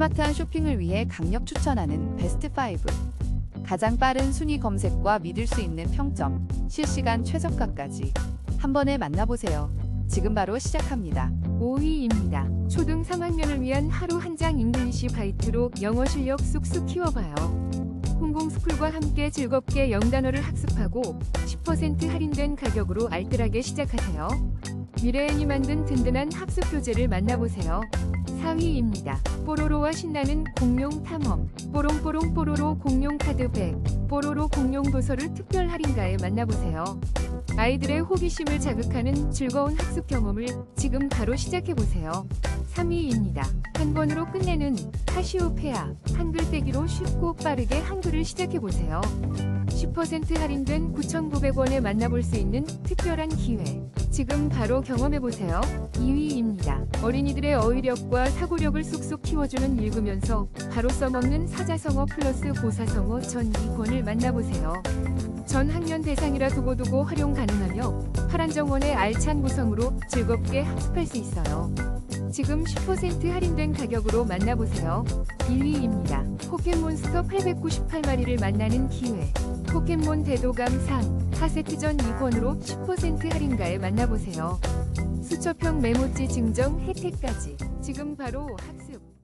스마트한 쇼핑을 위해 강력 추천하는 베스트 5. 가장 빠른 순위 검색과 믿을 수 있는 평점, 실시간 최저가까지 한 번에 만나보세요. 지금 바로 시작합니다. 5위입니다. 초등 3학년을 위한 하루 한 장 잉글리시 바이트로 영어 실력 쑥쑥 키워봐요. 홍공스쿨과 함께 즐겁게 영단어를 학습하고 10% 할인된 가격으로 알뜰하게 시작하세요. 미래엔이 만든 든든한 학습 교재를 만나보세요. 4위입니다. 뽀로로와 신나는 공룡 탐험. 뽀롱뽀롱 뽀로로 공룡 카드백. 뽀로로 공룡 도서를 특별 할인가에 만나보세요. 아이들의 호기심을 자극하는 즐거운 학습 경험을 지금 바로 시작해보세요. 3위입니다. 한 번으로 끝내는 카시오페아. 한글 떼기로 쉽고 빠르게 한글을 시작해보세요. 10% 할인된 9,900원에 만나볼 수 있는 특별한 기회. 지금 바로 경험해보세요. 2위입니다. 어린이들의 어휘력과 사고력을 쏙쏙 키워주는 읽으면서 바로 써먹는 사자성어 플러스 고사성어 전 2권을 만나보세요. 전 학년 대상이라 두고두고 활용 가능하며 파란정원의 알찬 구성으로 즐겁게 학습할 수 있어요. 지금 10% 할인된 가격으로 만나보세요. 1위입니다. 포켓몬스터 898마리를 만나는 기회. 포켓몬 대도감 3, 4세트전 2권으로 10% 할인가에 만나보세요. 수첩형 메모지 증정 혜택까지 지금 바로 학습.